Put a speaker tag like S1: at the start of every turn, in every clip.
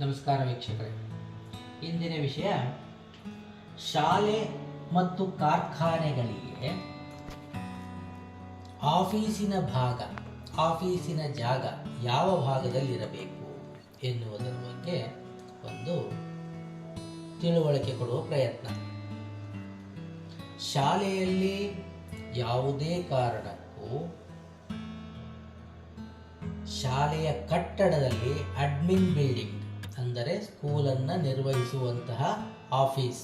S1: ನಮಸ್ಕಾರ ವೀಕ್ಷಕರೇ. ಇಂದಿನ ವಿಷಯ ಶಾಲೆ ಮತ್ತು ಕಾರ್ಖಾನೆಗಳಿಗೆ ಆಫೀಸಿನ ಭಾಗ, ಆಫೀಸಿನ ಜಾಗ ಯಾವ ಭಾಗದಲ್ಲಿರಬೇಕು ಎನ್ನುವುದರ ಬಗ್ಗೆ ಒಂದು ತಿಳುವಳಿಕೆ ಕೊಡುವ ಪ್ರಯತ್ನ. ಶಾಲೆಯಲ್ಲಿ ಯಾವುದೇ ಕಾರಣಕ್ಕೂ ಶಾಲೆಯ ಕಟ್ಟಡದಲ್ಲಿ ಅಡ್ಮಿನ್ ಬಿಲ್ಡಿಂಗ್ ಅಂದರೆ ಸ್ಕೂಲನ್ನು ನಿರ್ವಹಿಸುವಂತಹ ಆಫೀಸ್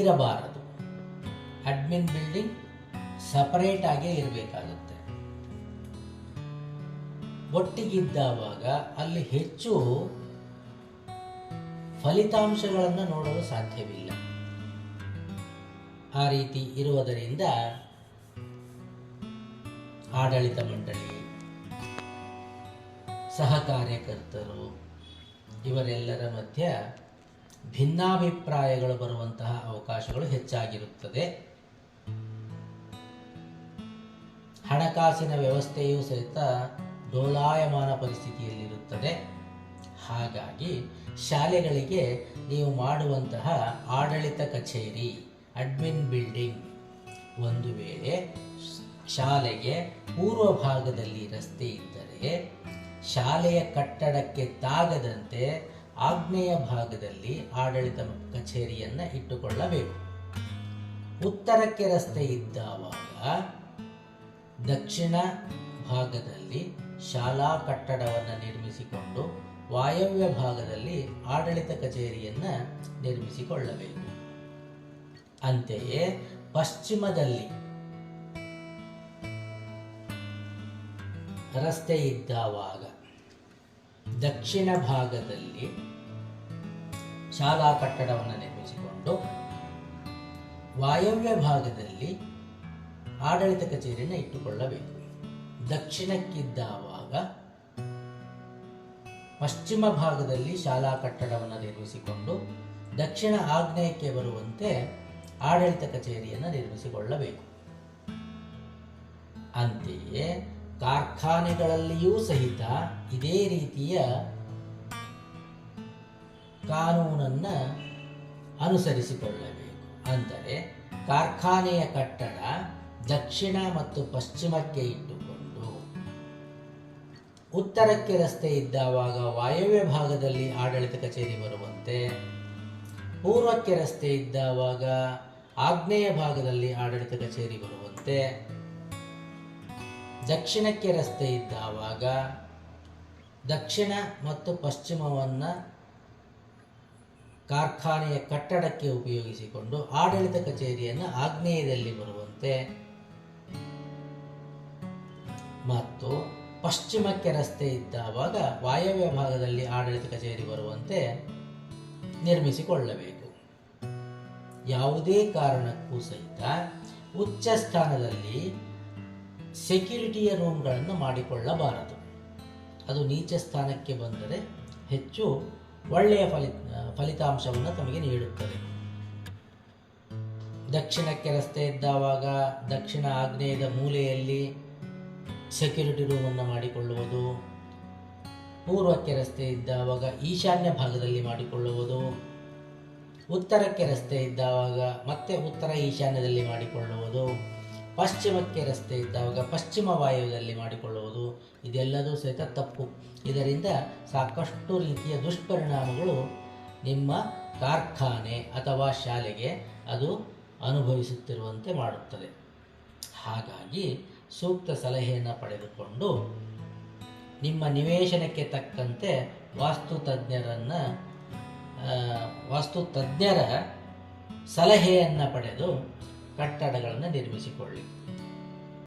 S1: ಇರಬಾರದು. ಅಡ್ಮಿನ್ ಬಿಲ್ಡಿಂಗ್ ಸಪರೇಟ್ ಆಗೇ ಇರಬೇಕಾಗುತ್ತೆ. ಒಟ್ಟಿಗಿದ್ದಾವಾಗ ಅಲ್ಲಿ ಹೆಚ್ಚು ಫಲಿತಾಂಶಗಳನ್ನು ನೋಡಲು ಸಾಧ್ಯವಿಲ್ಲ. ಆ ರೀತಿ ಇರುವುದರಿಂದ ಆಡಳಿತ ಮಂಡಳಿ ಸಹ ಕಾರ್ಯಕರ್ತರು ಇವರೆಲ್ಲರ ಮಧ್ಯ ಭಿನ್ನಾಭಿಪ್ರಾಯಗಳು ಬರುವಂತಹ ಅವಕಾಶಗಳು ಹೆಚ್ಚಾಗಿರುತ್ತದೆ. ಹಣಕಾಸಿನ ವ್ಯವಸ್ಥೆಯೂ ಸಹಿತ ಡೋಲಾಯಮಾನ ಪರಿಸ್ಥಿತಿಯಲ್ಲಿರುತ್ತದೆ. ಹಾಗಾಗಿ ಶಾಲೆಗಳಿಗೆ ನೀವು ಮಾಡುವಂತಹ ಆಡಳಿತ ಕಚೇರಿ, ಅಡ್ಮಿನ್ ಬಿಲ್ಡಿಂಗ್ ಒಂದು ವೇಳೆ ಶಾಲೆಗೆ ಪೂರ್ವ ಭಾಗದಲ್ಲಿ ರಸ್ತೆ ಇದ್ದರೆ ಶಾಲೆಯ ಕಟ್ಟಡಕ್ಕೆ ತಾಗದಂತೆ ಆಗ್ನೇಯ ಭಾಗದಲ್ಲಿ ಆಡಳಿತ ಕಚೇರಿಯನ್ನು ಇಟ್ಟುಕೊಳ್ಳಬೇಕು. ಉತ್ತರಕ್ಕೆ ರಸ್ತೆ ಇದ್ದಾವಾಗ ದಕ್ಷಿಣ ಭಾಗದಲ್ಲಿ ಶಾಲಾ ಕಟ್ಟಡವನ್ನು ನಿರ್ಮಿಸಿಕೊಂಡು ವಾಯವ್ಯ ಭಾಗದಲ್ಲಿ ಆಡಳಿತ ಕಚೇರಿಯನ್ನು ನಿರ್ಮಿಸಿಕೊಳ್ಳಬೇಕು. ಅಂತೆಯೇ ಪಶ್ಚಿಮದಲ್ಲಿ ರಸ್ತೆ ಇದ್ದಾವಾಗ ದಕ್ಷಿಣ ಭಾಗದಲ್ಲಿ ಶಾಲಾ ಕಟ್ಟಡವನ್ನು ನಿರ್ಮಿಸಿಕೊಂಡು ವಾಯವ್ಯ ಭಾಗದಲ್ಲಿ ಆಡಳಿತ ಕಚೇರಿಯನ್ನು ಇಟ್ಟುಕೊಳ್ಳಬೇಕು. ದಕ್ಷಿಣಕ್ಕಿದ್ದಾವಾಗ ಪಶ್ಚಿಮ ಭಾಗದಲ್ಲಿ ಶಾಲಾ ಕಟ್ಟಡವನ್ನು ನಿರ್ಮಿಸಿಕೊಂಡು ದಕ್ಷಿಣ ಆಗ್ನೇಯಕ್ಕೆ ಬರುವಂತೆ ಆಡಳಿತ ಕಚೇರಿಯನ್ನು ನಿರ್ಮಿಸಿಕೊಳ್ಳಬೇಕು. ಅಂತೆಯೇ ಕಾರ್ಖಾನೆಗಳಲ್ಲಿಯೂ ಸಹಿತ ಇದೇ ರೀತಿಯ ಕಾನೂನನ್ನು ಅನುಸರಿಸಿಕೊಳ್ಳಬೇಕು. ಅಂದರೆ ಕಾರ್ಖಾನೆಯ ಕಟ್ಟಡ ದಕ್ಷಿಣ ಮತ್ತು ಪಶ್ಚಿಮಕ್ಕೆ ಇಟ್ಟುಕೊಂಡು, ಉತ್ತರಕ್ಕೆ ರಸ್ತೆ ಇದ್ದಾವಾಗ ವಾಯವ್ಯ ಭಾಗದಲ್ಲಿ ಆಡಳಿತ ಕಚೇರಿ ಬರುವಂತೆ, ಪೂರ್ವಕ್ಕೆ ರಸ್ತೆ ಇದ್ದಾವಾಗ ಆಗ್ನೇಯ ಭಾಗದಲ್ಲಿ ಆಡಳಿತ ಕಚೇರಿ ಬರುವಂತೆ ದಕ್ಷಿಣಕ್ಕೆ ರಸ್ತೆ ಇದ್ದಾವಾಗ ದಕ್ಷಿಣ ಮತ್ತು ಪಶ್ಚಿಮವನ್ನು ಕಾರ್ಖಾನೆಯ ಕಟ್ಟಡಕ್ಕೆ ಉಪಯೋಗಿಸಿಕೊಂಡು ಆಡಳಿತ ಕಚೇರಿಯನ್ನು ಆಗ್ನೇಯದಲ್ಲಿ ಬರುವಂತೆ ಮತ್ತು ಪಶ್ಚಿಮಕ್ಕೆ ರಸ್ತೆ ಇದ್ದಾವಾಗ ವಾಯವ್ಯ ಭಾಗದಲ್ಲಿ ಆಡಳಿತ ಕಚೇರಿ ಬರುವಂತೆ ನಿರ್ಮಿಸಿಕೊಳ್ಳಬೇಕು. ಯಾವುದೇ ಕಾರಣಕ್ಕೂ ಸಹಿತ ಉಚ್ಚ ಸ್ಥಾನದಲ್ಲಿ ಸೆಕ್ಯೂರಿಟಿಯ ರೂಮ್ಗಳನ್ನು ಮಾಡಿಕೊಳ್ಳಬಾರದು. ಅದು ನೀಚ ಸ್ಥಾನಕ್ಕೆ ಬಂದರೆ ಹೆಚ್ಚು ಒಳ್ಳೆಯ ಫಲಿ ಫಲಿತಾಂಶವನ್ನು ತಮಗೆ ನೀಡುತ್ತದೆ. ದಕ್ಷಿಣಕ್ಕೆ ರಸ್ತೆ ಇದ್ದಾವಾಗ ದಕ್ಷಿಣ ಆಗ್ನೇಯದ ಮೂಲೆಯಲ್ಲಿ ಸೆಕ್ಯೂರಿಟಿ ರೂಮನ್ನು ಮಾಡಿಕೊಳ್ಳುವುದು, ಪೂರ್ವಕ್ಕೆ ರಸ್ತೆ ಇದ್ದಾವಾಗ ಈಶಾನ್ಯ ಭಾಗದಲ್ಲಿ ಮಾಡಿಕೊಳ್ಳುವುದು, ಉತ್ತರಕ್ಕೆ ರಸ್ತೆ ಇದ್ದಾವಾಗ ಮತ್ತೆ ಉತ್ತರ ಈಶಾನ್ಯದಲ್ಲಿ ಮಾಡಿಕೊಳ್ಳುವುದು ಪಶ್ಚಿಮಕ್ಕೆ ರಸ್ತೆ ಇದ್ದಾಗ ಪಶ್ಚಿಮ ವಾಯುವ್ಯದಲ್ಲಿ ಮಾಡಿಕೊಳ್ಳುವುದು ಇದೆಲ್ಲದೂ ಸಹಿತ ತಪ್ಪು. ಇದರಿಂದ ಸಾಕಷ್ಟು ರೀತಿಯ ದುಷ್ಪರಿಣಾಮಗಳು ನಿಮ್ಮ ಕಾರ್ಖಾನೆ ಅಥವಾ ಶಾಲೆಗೆ ಅದು ಅನುಭವಿಸುತ್ತಿರುವಂತೆ ಮಾಡುತ್ತದೆ. ಹಾಗಾಗಿ ಸೂಕ್ತ ಸಲಹೆಯನ್ನು ಪಡೆದುಕೊಂಡು ನಿಮ್ಮ ನಿವೇಶನಕ್ಕೆ ತಕ್ಕಂತೆ ವಾಸ್ತು ತಜ್ಞರನ್ನು ವಾಸ್ತು ತಜ್ಞರ ಸಲಹೆಯನ್ನು ಪಡೆದು ಕಟ್ಟಡಗಳನ್ನು ನಿರ್ಮಿಸಿಕೊಳ್ಳಿ